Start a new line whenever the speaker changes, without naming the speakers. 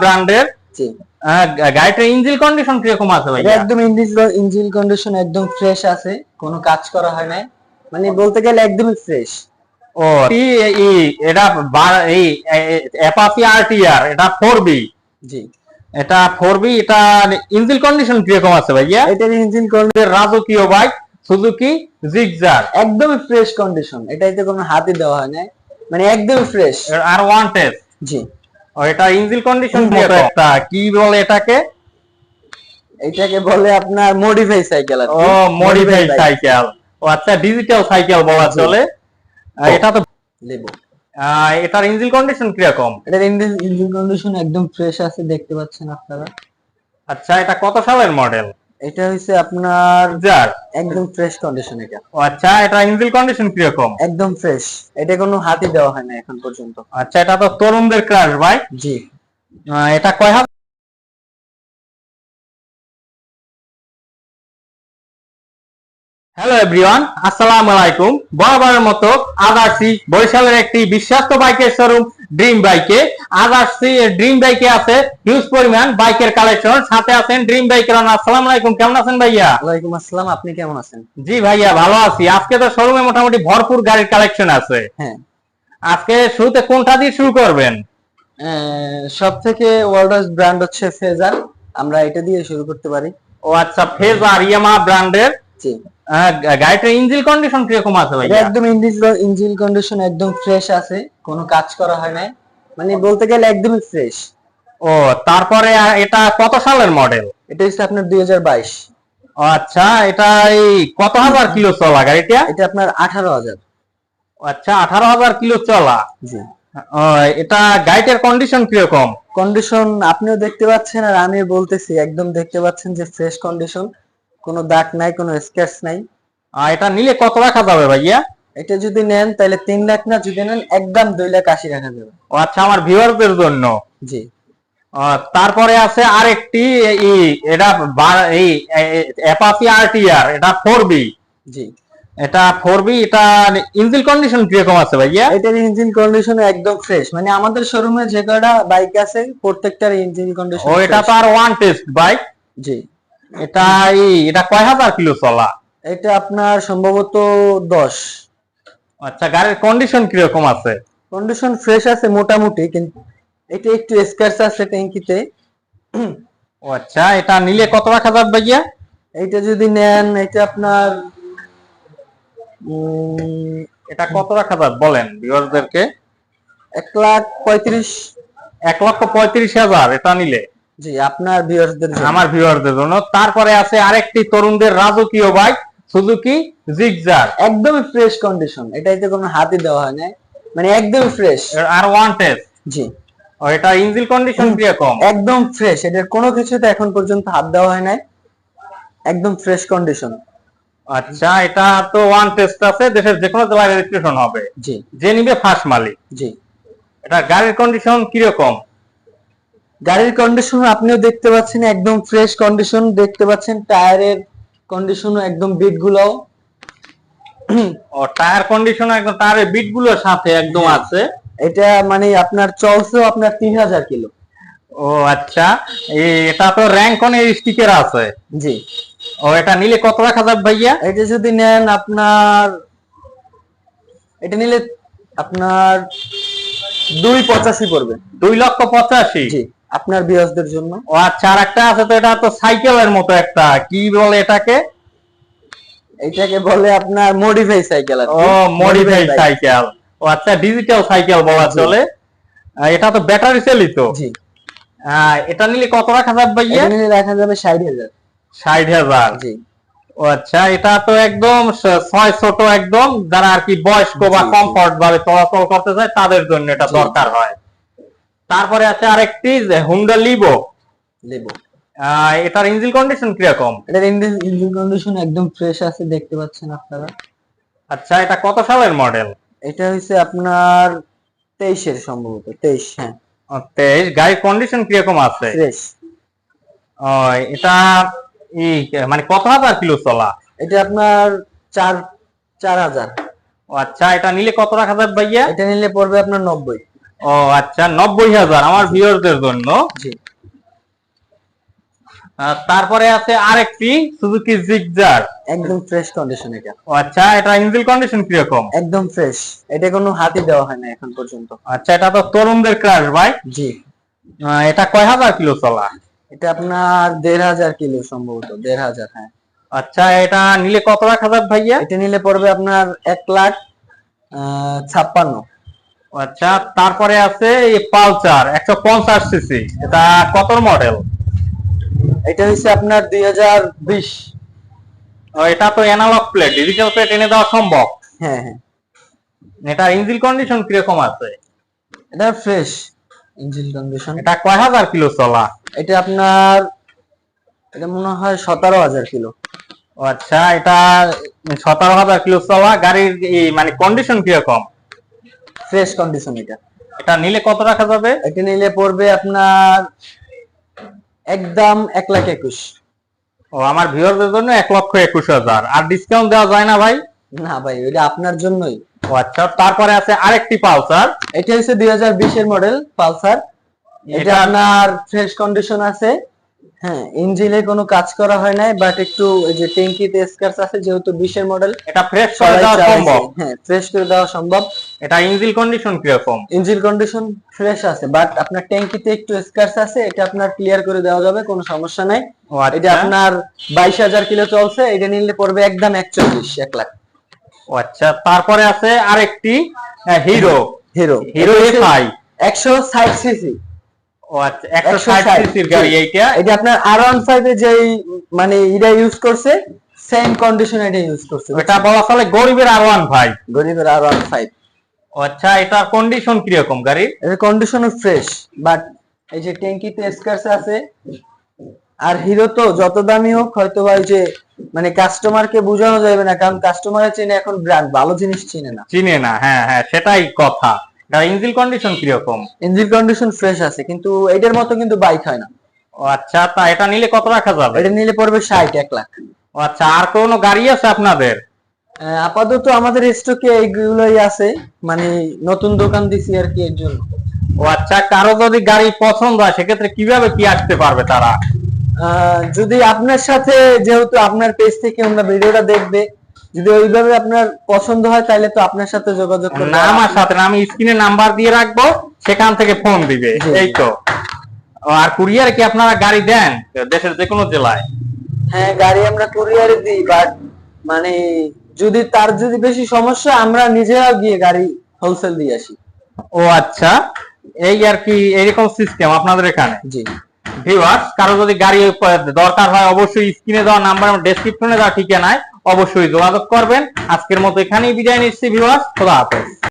ব্র্যান্ডের গাড়িটার engine condition কীরকম আছে ভাই
একদম ইঞ্জিন কন্ডিশন একদম ফ্রেশ আছে কোনো কাজ করা হয় নাই। মানে বলতে গেলে একদমই ফ্রেশ
ও এটা এই অ্যাপাচি আরটিআর এটা 4B
জি।
এটা 4B এটা ইঞ্জিন কন্ডিশন কীরকম আছে ভাইয়া?
এটার ইঞ্জিন
এর রাজকীয় বাইক সুজুকি জিগজার
একদমই ফ্রেশ কন্ডিশন এটাইতে কোনো হাতই দেওয়া হয় নাই। মানে একদমই ফ্রেশ
আর ওয়ান টেস্ট
জি।
এটা ইঞ্জিন কন্ডিশন একটা কি বলে এটাকে?
এটাকে বলে আপনার মডিফাই সাইকেল আর
ও মডিফাই সাইকেল ও আচ্ছা ডিজিটাল সাইকেল বলা চলে। এটা তো
লেবু।
আহ, এটার ইঞ্জিন কন্ডিশন কীরকম?
এটার ইঞ্জিন কন্ডিশন একদম ফ্রেশ আছে দেখতে পাচ্ছেন আপনারা।
আচ্ছা এটা কত সালের মডেল
এটা হচ্ছে আপনার
যার
একদম ফ্রেশ কন্ডিশন এটা।
ও আচ্ছা এটা ইঞ্জিন কন্ডিশন কীরকম?
একদম ফ্রেশ এটা কোনো হাতই দেওয়া হয় না এখন পর্যন্ত।
আচ্ছা এটা তো তরুণদের ক্রাশ ভাই।
জি।
এটা কয় হাজার হ্যালো এভরিওয়ান আসসালামু আলাইকুম। বরাবরের মতো আসছি বরিশালের একটি বিশ্বস্ত বাইকের শোরুম ড্রিম বাইকে আজ আসছি ড্রিম বাইকে আছে হিউজ পরিমাণ বাইকের কালেকশন সাথে আছেন ড্রিম বাইকের আসসালামু আলাইকুম কেমন আছেন ভাইয়া?
ওয়ালাইকুম আসসালাম আপনি কেমন আছেন?
জি ভাইয়া ভালো আছি। আজকে তো শোরুমে মোটামুটি ভরপুর গাড়ির কালেকশন আছে।
হ্যাঁ।
আজকে শুরুতে কোনটা দিয়ে শুরু করবেন?
সব থেকে ওয়ার্ল্ডস ব্র্যান্ড হচ্ছে ফেজার আমরা এটা দিয়ে শুরু করতে পারি।
ও আচ্ছা ফেজার ইয়ামা ব্র্যান্ডের
জি।
গাড়িটার ইঞ্জিন কন্ডিশন কীরকম আছে ভাইয়া?
একদম ইঞ্জিন কন্ডিশন একদম ফ্রেশ আছে কোনো কাজ করা হয় নাই। মানে বলতে গেলে একদমই ফ্রেশ
ও তারপরে এটা কত সালের মডেল
এটা হচ্ছে আপনার দুই হাজার বাইশ।
আচ্ছা এটা এই কত হাজার কিলো চলা গাড়িটা?
এটা আপনার আঠারো হাজার।
আচ্ছা আঠারো হাজার কিলো চলা।
জি।
এটা গাড়িটার কন্ডিশন কীরকম?
কন্ডিশন আপনিও দেখতে পাচ্ছেন আর আমিও বলতেছি একদম দেখতে পাচ্ছেন যে ফ্রেশ কন্ডিশন কোনো দাগ নাই কোনো স্ক্র্যাচ নাই।
আর এটা নিলে কত রাখা যাবে ভাইয়া?
এটা যদি নেন তাহলে তিন লাখ না যদি নেন একদম দুই লাখ আশি রাখা যাবে।
ও আচ্ছা আমার ভিউয়ারদের জন্য?
জি।
তারপরে আছে আরেকটি ই এটা এই অ্যাপাচি আরটিআর এটা ফোর বি
জি।
এটা ফোর বি এটা ইঞ্জিন কন্ডিশন কীরকম আছে ভাইয়া?
এটার ইঞ্জিন কন্ডিশন একদম ফ্রেশ মানে আমাদের শোরুমে যে কটা বাইক আছে প্রত্যেকটার ইঞ্জিন কন্ডিশন
ও এটা তো আর ওয়ান টেস্ট বাইক
জি।
এটা এই এটা কয় হাজার কিলো চলা?
এটা আপনার সম্ভবত দশ।
আচ্ছা গাড়ির কন্ডিশন কীরকম আছে?
কন্ডিশন ফ্রেশ আছে মোটামুটি কিন্তু এটা একটু স্ক্র্যাচ আছে ট্যাঙ্কিতে।
ও আচ্ছা এটা নিলে কত রাখা যাবে ভাইয়া?
এইটা যদি নেন এটা আপনার
এটা কত রাখা যাবে বলেন ভিউয়ারদেরকে
এক লাখ পঁয়ত্রিশ।
এক লক্ষ পঁয়ত্রিশ হাজার এটা নিলে।
জি আপনার ভিউয়ার্সদের জন্য।
আমার ভিউয়ারদের জন্য। তারপরে আছে আরেকটি তরুণদের রাজকীয় বাইক সুজুকি জিগজার।
একদমই ফ্রেশ কন্ডিশন এটাইতে কোনো হাতই দেওয়া হয় না মানে একদমই ফ্রেশ
আর ওয়ান টেস্ট
জি
এটা ইঞ্জিন কন্ডিশন কীরকম
একদম ফ্রেশ এটার কোনো কিছুতে এখন পর্যন্ত হাত দেওয়া হয় নাই। একদম ফ্রেশ কন্ডিশন
আচ্ছা এটা তো ওয়ান টেস্ট আছে। দেশের যে কোনো জেলায় রেজিস্ট্রেশন হবে।
জি।
যে নিবে ফার্স্ট মালিক।
জি।
এটা গাড়ির কন্ডিশন কীরকম?
গাড়ির কন্ডিশন আপনিও দেখতে পাচ্ছেন একদম ফ্রেশ কন্ডিশন দেখতে পাচ্ছেন টায়ারের কন্ডিশনও একদম বিট গুলাও
ও টায়ার কন্ডিশন একদম টায়ারের বিটগুলোর সাথে একদম। আছে।
এটা মানে আপনার চলছেও আপনার তিন হাজার কিলো।
ও আচ্ছা। এটা তো র্যাঙ্ক অন স্টিকার আছে।
জি।
ও এটা নিলে কত রাখা যাবে ভাইয়া?
এটা যদি নেন আপনার এটা নিলে আপনার দুই পঁচাশি পড়বে।
দুই লক্ষ পঁচাশি?
জি। আপনার বিয়সদের জন্য।
ও আচ্ছা আর একটা আছে তো এটা তো সাইকেলের মতো একটা। কি বলে এটাকে?
এটাকে বলে আপনার মডিফাই সাইকেল
ও মডিফাই সাইকেল ও আচ্ছা ডিজিটাল সাইকেল বলা চলে। এটা তো ব্যাটারি চালিত?
জি।
এটা নিলে কত রাখা যাবে ভাইয়া?
এটা নিলে রাখা যাবে ষাট হাজার।
ষাট হাজার।
জি।
ও আচ্ছা এটা তো একদম ছয় ছোট একদম যারা আর কি বয়স্ক বা। কমফর্ট ভাবে চলাচল করতে চায় তাদের জন্য এটা দরকার হয়। তারপরে আছে আরেকটি হুন্ডা লিভো
লেবু
এটার ইঞ্জিন কন্ডিশন কীরকম?
এটার ইঞ্জিন কন্ডিশন একদম ফ্রেশ আছে দেখতে পাচ্ছেন আপনারা।
আচ্ছা এটা কত সালের মডেল
এটা হচ্ছে আপনার তেইশের সম্ভবত তেইশ হ্যাঁ।
তেইশ। গাড়ির কন্ডিশন কীরকম আছে?
ফ্রেশ
ও, এটা ই মানে কত হাজার কিলো চলা?
এটা আপনার চার চার হাজার।
ও আচ্ছা এটা নিলে কত রাখা যাবে ভাইয়া?
এটা নিলে পড়বে আপনার নব্বই।
ও আচ্ছা নব্বই হাজার আমার ভিউয়ারদের জন্য। তারপরে আছে আরেকটি সুজুকি জিগজার
একদম ফ্রেশ কন্ডিশন এটা।
আচ্ছা এটা ইঞ্জিন কন্ডিশন কীরকম?
একদম ফ্রেশ এটা কোনো হাতি দেওয়া হয় না এখন পর্যন্ত।
আচ্ছা এটা তো তরুণদের ক্রাশ ভাই।
জি।
এটা কয় হাজার কিলো চলা?
এটা আপনার দেড় হাজার কিলো সম্ভবত দেড় হাজার হ্যাঁ।
আচ্ছা এটা নিলে কত রাখা যাবে ভাইয়া?
এটা নিলে পড়বে আপনার এক লাখ ছাপ্পান্ন।
আচ্ছা তারপরে আছে এই পালসার একশো পঞ্চাশ সিসি। এটা কত মডেল?
এটা হচ্ছে আপনার দুই হাজার বিশ।
এটা তো অ্যানালগ প্লেট ডিজিটাল প্লেট এনে দেওয়া সম্ভব?
হ্যাঁ হ্যাঁ।
এটা ইঞ্জিন কন্ডিশন কীরকম আছে?
এটা ফ্রেশ ইঞ্জিন কন্ডিশন
এটা কয় হাজার কিলো চলা?
এটা আপনার এটা মনে হয় সতেরো হাজার কিলো।
আচ্ছা এটা সতেরো হাজার কিলো চলা গাড়ির মানে কন্ডিশন কীরকম?
ফ্রেশ কন্ডিশন এটা।
এটা নিলে কত রাখা যাবে?
এটা নিলে পড়বে আপনার একদম এক লাখ একুশ।
ও আমার ভিউয়ারদের জন্য এক লক্ষ একুশ হাজার। আর ডিসকাউন্ট দেওয়া যায় না ভাই?
না ভাই ওইটা আপনার জন্যই।
ও আচ্ছা তারপরে আছে আরেকটি পালসার।
এটা হচ্ছে দুই হাজার বিশের মডেল পালসার। এটা
এটা-
আপনার ফ্রেশ কন্ডিশন আছে। হ্যাঁ ইঞ্জিনে কোনো কাজ করা হয় নাই বাট একটু ওই যে ট্যাঙ্কিতে স্ক্র্যাচ আছে যেহেতু বিশের মডেল
এটা ফ্রেশ করে দেওয়া সম্ভব।
হ্যাঁ ফ্রেশ করে দেওয়া সম্ভব।
এটা ইঞ্জিন কন্ডিশন কীরকম
ইঞ্জিন কন্ডিশন ফ্রেশ আছে বাট আপনার ট্যাঙ্কিতে একটু স্ক্র্যাচ আছে এটা আপনার ক্লিয়ার করে দেওয়া যাবে কোনো সমস্যা নাই।
ও
এটা
আচ্ছা
আপনার বাইশ হাজার কিলো চলছে এটা নিলে পড়বে একদম একচল্লিশ এক লাখ।
ও আচ্ছা তারপরে আছে আরেকটি হিরো
হিরো
হিরো এফআই
একশো ষাট সিসি
ও আচ্ছা
160
সিসির গাড়ি এইটা?
এটা আপনার এ যেই মানে এটা ইউজ করছে সেম কন্ডিশন এটা ইউজ করছে।
এটা বলা চলে গরিবের আর ওয়ান ভাই
গরিবের
আচ্ছা কন্ডিশন
এর ফ্রেশ বাট এই যে ট্যাঙ্কিতে স্কার্স আছে আর হিরো তো যত দামি হোক হয়তো ওই যে মানে কাস্টমারকে বোঝানো যাবে না কারণ কাস্টমারের চেনে এখন ব্র্যান্ড ভালো জিনিস চিনে না।
চিনে না হ্যাঁ হ্যাঁ সেটাই কথা। এটা ইঞ্জিন কন্ডিশন কীরকম?
ইঞ্জিন কন্ডিশন ফ্রেশ আছে কিন্তু এটার মতো কিন্তু বাইক হয় না।
ও আচ্ছা তা এটা নিলে কত রাখা যাবে?
এটা নিলে পড়বে ষাট এক লাখ।
ও আচ্ছা আর কোনো গাড়ি আছে আপনাদের?
আপাতত আমাদের স্টকে এইগুলোই আছে মানে নতুন দোকান দিছি আর কি এর জন্য।
ও আচ্ছা কারও যদি গাড়ি পছন্দ হয় সেক্ষেত্রে কীভাবে কি আসতে পারবে তারা?
যদি আপনার সাথে যেহেতু আপনার পেজ থেকে আমরা ভিডিওটা দেখবে যদি ওইভাবে আপনার পছন্দ হয় তাহলে তো আপনার সাথে যোগাযোগ করবে
না আমার সাথে না, আমি স্ক্রিনে নাম্বার দিয়ে রাখব সেখান থেকে ফোন দিবে এই তো। আর কুরিয়ার কি আপনারা গাড়ি দেন? দেশের যে কোনো জেলায়।
হ্যাঁ গাড়ি আমরা কুরিয়ারে দিই বাট মানে যদি তার যদি বেশি সমস্যা আমরা নিজেরাও গিয়ে গাড়ি হোলসেল দিয়ে আসি।
ও আচ্ছা। এই আর কি এরকম সিস্টেম আপনাদের এখানে?
জি।
ভিউয়ার্স কারও যদি গাড়ি দরকার হয় অবশ্যই স্ক্রিনে দেওয়া নাম্বার এবং ডেসক্রিপশনে দেওয়া ঠিকানায় অবশ্যই যোগাযোগ করবেন। আজকের মতো এখানেই বিদায় নিচ্ছি বিভাগ খোদা হাফেজ।